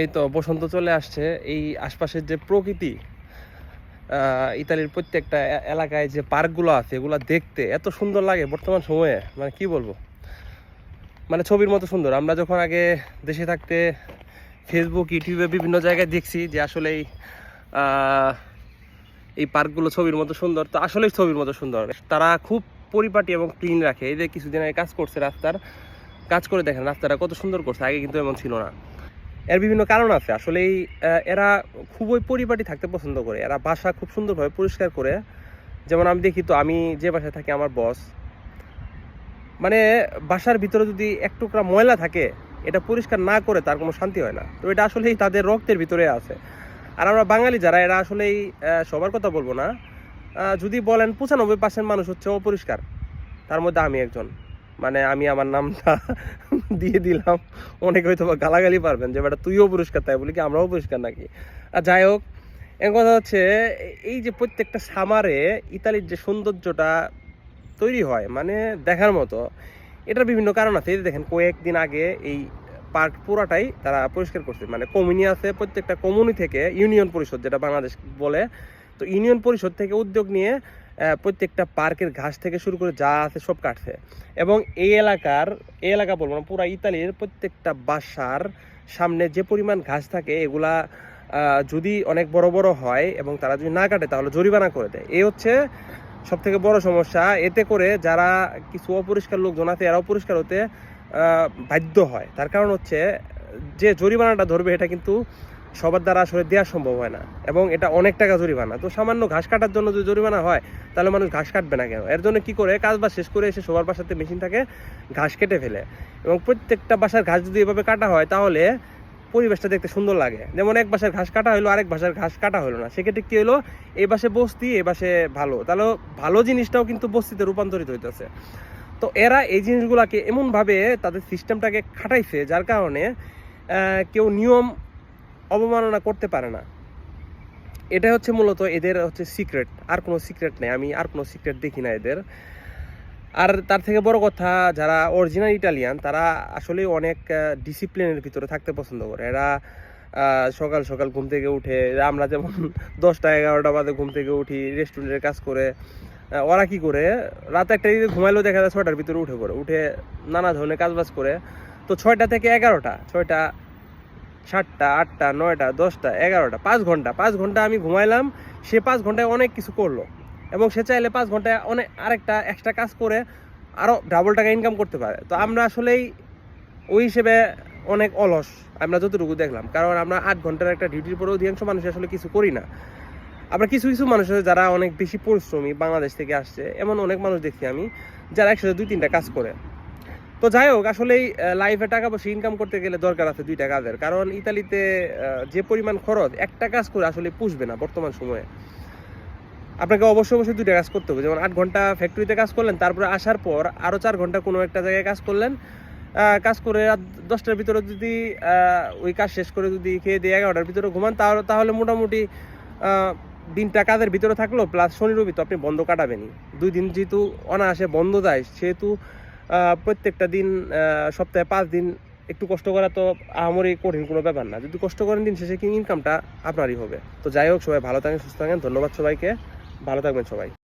এই তো বসন্ত চলে আসছে। এই আশপাশের যে প্রকৃতি ইতালির প্রত্যেকটা এলাকায় যে পার্কগুলো আছে, এগুলো দেখতে এত সুন্দর লাগে বর্তমান সময়ে। মানে কি বলব? মানে ছবির মতো সুন্দর। আমরা যখন আগে দেশে থাকতে ফেসবুক ইউটিউবে বিভিন্ন জায়গায় দেখছি যে আসলে এই এই পার্কগুলো ছবির মতো সুন্দর, তো আসলেই ছবির মতো সুন্দর। তারা খুব পরিপাটি এবং ক্লিন রাখে। এই যে কিছুদিন আগে কাজ করছে রাস্তার, কাজ করে দেখেন রাস্তাটা কত সুন্দর করছে। আগে কিন্তু এমন ছিল না। এর বিভিন্ন কারণ আছে। আসলেই আহ, এরা খুবই পরিপাটি থাকতে পছন্দ করে। এরা বাসা খুব সুন্দরভাবে পরিষ্কার করে। যেমন আমি দেখি তো আমি যে বাসায় থাকি আমার বস মানে বাসার ভিতরে যদি এক টুকরা ময়লা থাকে এটা পরিষ্কার না করে তার কোনো শান্তি হয় না। তো এটা আসলেই তাদের রক্তের ভিতরে আছে। আর আমরা বাঙালি যারা এরা আসলেই সবার কথা বলব না। যদি বলেন পঁচানব্বই পার্সেন্ট মানুষ হচ্ছে অপরিষ্কার তার মধ্যে আমি একজন। মানে আমি আমার নামটা দিয়ে দিলাম। অনেকে হয়তো গালাগালি পারবেন যে, বেটা, তুইও পরিষ্কার তাই? বলি কি, আমরাও পরিষ্কার নাকি? আর যাই হোক এর কথা হচ্ছে, এই যে প্রত্যেকটা সামারে ইতালির যে সৌন্দর্যটা তৈরি হয় মানে দেখার মতো, এটার বিভিন্ন কারণ আছে। এই দেখেন, কয়েকদিন আগে এই পার্ক পুরাটাই তারা পরিষ্কার করছে। মানে কমিউনি আছে প্রত্যেকটা কমিউনি থেকে ইউনিয়ন পরিষদ, যেটা বাংলাদেশ বলে। তো ইউনিয়ন পরিষদ থেকে উদ্যোগ নিয়ে প্রত্যেকটা পার্কের ঘাস থেকে শুরু করে যা আছে সব কাটছে। এবং এই এলাকার, এই এলাকা বলব না, পুরা ইতালির প্রত্যেকটা বাসার সামনে যে পরিমাণ ঘাস থাকে, এগুলা যদি অনেক বড় বড় হয় এবং তারা যদি না কাটে, তাহলে জরিমানা করে দেয়। এই হচ্ছে সব থেকে বড় সমস্যা। এতে করে যারা কিছু অপরিষ্কার লোকজন আছে, এরা অপরিষ্কার হতে বাধ্য হয়। তার কারণ হচ্ছে, যে জরিমানাটা ধরবে, এটা কিন্তু সবার দ্বারা আসলে দেওয়া সম্ভব হয় না। এবং এটা অনেক টাকা জরিমানা। তো সামান্য ঘাস কাটার জন্য যদি জরিমানা হয়, তাহলে মানুষ ঘাস কাটবে না কেন? এর জন্য কি করে? কাজ বা শেষ করে এসে সবার বাসাতে মেশিন থাকে, ঘাস কেটে ফেলে। এবং প্রত্যেকটা বাসার ঘাস যদি এভাবে কাটা হয়, তাহলে পরিবেশটা দেখতে সুন্দর লাগে। যেমন এক বাসার ঘাস কাটা হলো আরেক বাসার ঘাস কাটা হলো না। সেক্ষেত্রে কী হলো এই বাসে বস্তি, এ বাসে ভালো। তাহলে ভালো জিনিসটাও কিন্তু বস্তিতে রূপান্তরিত হইতেছে। তো এরা এই জিনিসগুলোকে এমনভাবে তাদের সিস্টেমটাকে খাটাইছে, যার কারণে কেউ নিয়ম অবমাননা করতে পারে না। এটা হচ্ছে মূলত এদের হচ্ছে সিক্রেট আর কোনো সিক্রেট নেই। আমি আর কোনো সিক্রেট দেখি না এদের। আর তার থেকে বড় কথা, যারা অরিজিনাল ইটালিয়ান তারা আসলে অনেক ডিসিপ্লিনের ভিতরে থাকতে পছন্দ করে। এরা সকাল সকাল ঘুম থেকে উঠে, আমরা যেমন দশটা, এগারোটা বাদে ঘুম থেকে উঠি রেস্টুরেন্টের কাজ করে ওরা কি করে? রাত একটা দিকে ঘুমাইলেও দেখা যায় ছয়টার ভিতরে উঠে পড়ে। উঠে নানা ধরনের কাজবাজ করে। তো ছয়টা থেকে এগারোটা, ছয়টা সাতটা, আটটা, নয়টা, দশটা, এগারোটা, পাঁচ ঘণ্টা। পাঁচ ঘণ্টা আমি ঘুমাইলাম, সে পাঁচ ঘন্টায় অনেক কিছু করল। এবং সে চাইলে পাঁচ ঘন্টায় অনেক আরেকটা এক্সট্রা কাজ করে আরও ডাবল টাকা ইনকাম করতে পারে। তো আমরা আসলেই ওই হিসেবে অনেক অলস। আমরা যতটুকু দেখলাম। কারণ আমরা আট ঘণ্টার একটা ডিউটির পরে অধিকাংশ মানুষ আসলে কিছু করি না। আমরা কিছু কিছু মানুষ আছে যারা অনেক বেশি পরিশ্রমী বাংলাদেশ থেকে আসছে। এমন অনেক মানুষ দেখি আমি, যারা একসাথে দুই, তিনটা কাজ করে। তো যাই হোক, আসলেই লাইফে টাকা পয়সা ইনকাম করতে গেলে দরকার আছে দুইটা কাজের। কারণ ইতালিতে যে পরিমাণ খরচ, একটা কাজ করে আসলে পুষবে না বর্তমান সময়ে। আপনাকে অবশ্যই অবশ্যই দুইটা কাজ করতে হবে। যেমন আট ঘণ্টা ফ্যাক্টরিতে কাজ করলেন, তারপরে আসার পর আরও চার ঘণ্টা কোনো একটা জায়গায় কাজ করলেন। কাজ করে রাত দশটার ভিতরে যদি ওই কাজ শেষ করে যদি খেয়ে দিয়ে এগারোটার ভিতরে ঘুমান, তাহলে তাহলে মোটামুটি দিনটা কাজের ভিতরে থাকল প্লাস শনি রবি তো আপনি বন্ধ কাটাবেনই। দুই দিন যেহেতু অনায়াসে বন্ধ যায়, সেহেতু প্রত্যেকটা দিন সপ্তাহে পাঁচ দিন একটু কষ্ট করা তো আমারই কঠিন কোনো ব্যাপার না। যদি কষ্ট করেন দিন শেষে কি ইনকামটা আপনারই হবে। তো যাই হোক, সবাই ভালো থাকেন, সুস্থ থাকেন। ধন্যবাদ সবাইকে। ভালো থাকবেন সবাই।